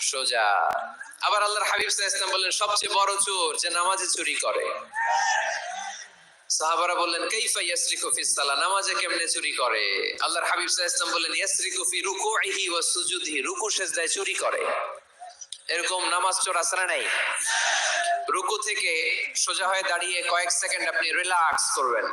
সোজা। আবার আল্লাহর হাবিব ওয়াসাল্লাম বললেন, সবচেয়ে বড় চোর যে নামাজে চুরি করে। সাহাবারা বললেন, কাইফা ইয়াসরিকু ফিস সালাহ? নামাজে কেমনে চুরি করে? আল্লাহর হাবিব বললেন, ইয়াসরিকু ফি রুকুইহি ওয়া সুজুদিহি। রুকু সেজদায় চুরি করে। এরকম নামাজ চোর নাই? রুকু থেকে সোজা হয়ে দাঁড়িয়ে কয়েক সেকেন্ড আপনি রিল্যাক্স করবেন।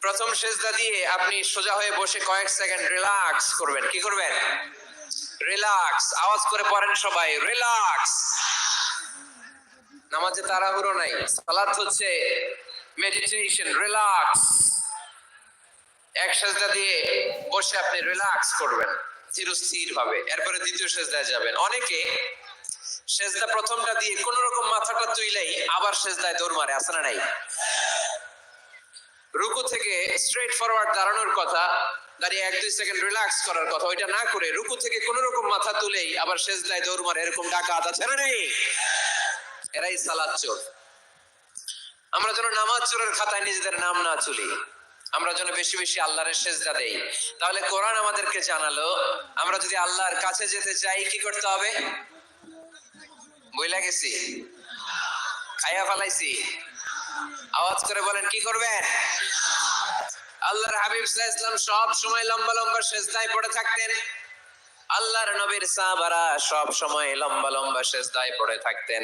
প্রথম সেজদা দিয়ে আপনি সোজা হয়ে বসে কয়েক সেকেন্ড রিল্যাক্স করবেন। কি করবেন? রিল্যাক্স আওয়াজ করে পড়েন সবাই রিল্যাক্স নামাজে তাড়াহুড়ো নাই, সালাত হচ্ছে মেডিটেশন রিল্যাক্স এক সেজদা দিয়ে বসে আপনি রিল্যাক্স করবেন চিরস্থির ভাবে এরপরে দ্বিতীয় সেজদায় যাবেন। অনেকে সেজদা প্রথমটা দিয়ে কোন রকম মাথাটা তুইলেই আবার সেজদায় দৌড় মারে আসে না নাই? রুকু থেকে স্ট্রেট ফরওয়ার্ড দাঁড়ানোর কথা, দাঁড়িয়ে এক দুই সেকেন্ড রিল্যাক্স করার কথা, ওইটা না করে রুকু থেকে কোন রকম মাথা তুলেই আবার সেজদায় দৌড় মারে, এরকম ডাকাত আছে। না নেই এরাই সালাদ চোর। আমরা যেন নামাজ চোরের খাতায় নিজেদের নাম না তুলি, আমরা যেন বেশি বেশি আল্লাহর সেজদা দেই। তাহলে কোরআন আমাদেরকে জানালো, আমরা যদি আল্লাহর কাছে যেতে চাই, কি করতে হবে? বইলা গেছি? খাইয়া ফেলাইছি? আওয়াজ করে বলেন, কি করবেন? আল্লাহর হাবিব ওয়াসাল্লাম সব সময় লম্বা লম্বা সেজদায় পড়ে থাকতেন। আল্লাহর নবীর সাহাবারা সব সময় লম্বা লম্বা সেজদায় পড়ে থাকতেন।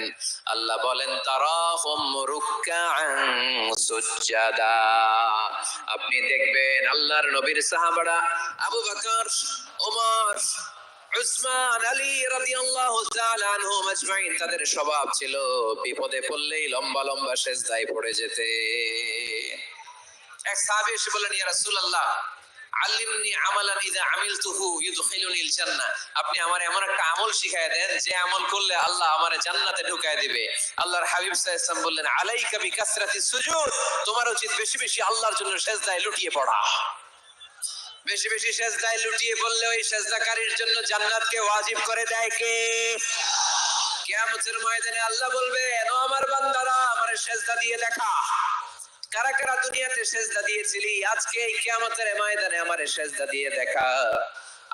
আল্লাহ বলেন, তারাহুম রুকআন সুজদা আপনি দেখবেন আল্লাহর নবীর সাহাবারা, আবু বকর, ওমর উসমান আলী রাদিয়াল্লাহু তাআলা আনহুম আজমাইন, তাদের স্বভাব ছিল বিপদে পড়লেই লম্বা লম্বা সেজদায় পড়ে যেতে। এক সাহাবী এসে বললেন, ইয়া রাসূলুল্লাহ, আল্লিমনি আমালান আমিলতুহু ইউদখিলুনিল জান্নাহ আপনি আমার এমন একটা আমল শিখায় দেন, যে আমল করলে আল্লাহ আমারে জান্নাতে ঢুকায় দিবে। আল্লাহর হাবিব সাল্লাল্লাহু বললেন, আলাইকা বিকাসরাতি সুজুদ তোমার উচিত বেশি বেশি আল্লাহর জন্য সেজদায় লুটিয়ে পড়া। বেশি বেশি সেজদায় লুটিয়ে পড়লে ওই সেজদাকারীর জন্য জান্নাতকে ওয়াজিব করে দেয় কে? কিয়ামতের ময়দানে আল্লাহ বলবে ও আমার বান্দারা, আমারে সেজদা দিয়ে দেখা। কারা কারা দুনিয়াতে সেজদা দিয়েছিলি, আজকে এই কিয়ামতের ময়দানে আমারে সেজদা দিয়ে দেখা।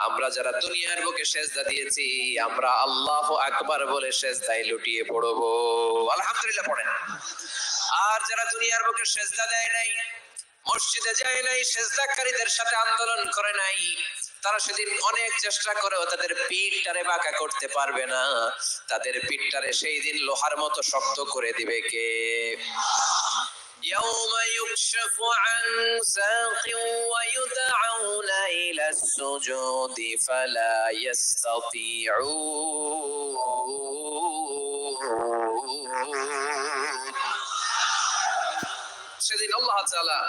আমরা যারা দুনিয়ার বুকে সেজদা দিয়েছি, আমরা আল্লাহ আকবার বলে সেজদায় লুটিয়ে পড়ব। আলহামদুলিল্লাহ পড়েন। আর যারা দুনিয়ার বুকে সেজদা দেয় নাই মসজিদে যায় নাই সেজদাকারীদের সাথে আন্দোলন করে নাই তারা সেদিন অনেক চেষ্টা করেও তাদের পিঠটারে বাঁকা করতে পারবে না তাদের পিঠটারে সেই দিন লোহার মতো শক্ত করে দিবে কে يوم يكشف عن ساق ويدعون إلى السجود فلا يستطيعون সেদিন আল্লাহ তাআলা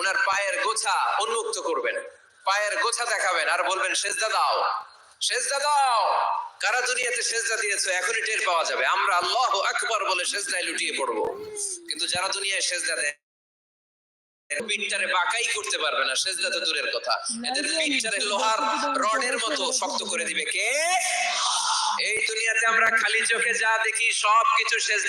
ওনার পায়ের গোছা উন্মুক্ত করবেন। পায়ের গোছা দেখাবেন আর বলবেন সেজদা দাও সেজদা দাও। কারা দুনিয়াতে সেজদা দিয়েছ এখনই টের পাওয়া যাবে। আমরা আল্লাহ আকবার বলে সেজদায় লুটিয়ে পড়ব। কিন্তু যারা দুনিয়ায় সেজদা দেয় পিঠটারে বাঁকাই করতে পারবে না। সেজদা তো দূরের কথা। এদের পিঠটারে লোহার রডের মতো শক্ত করে দিবে। কে? এই দুনিয়াতে আমরা খালি চোখে যা দেখি সব কিছু সেজদা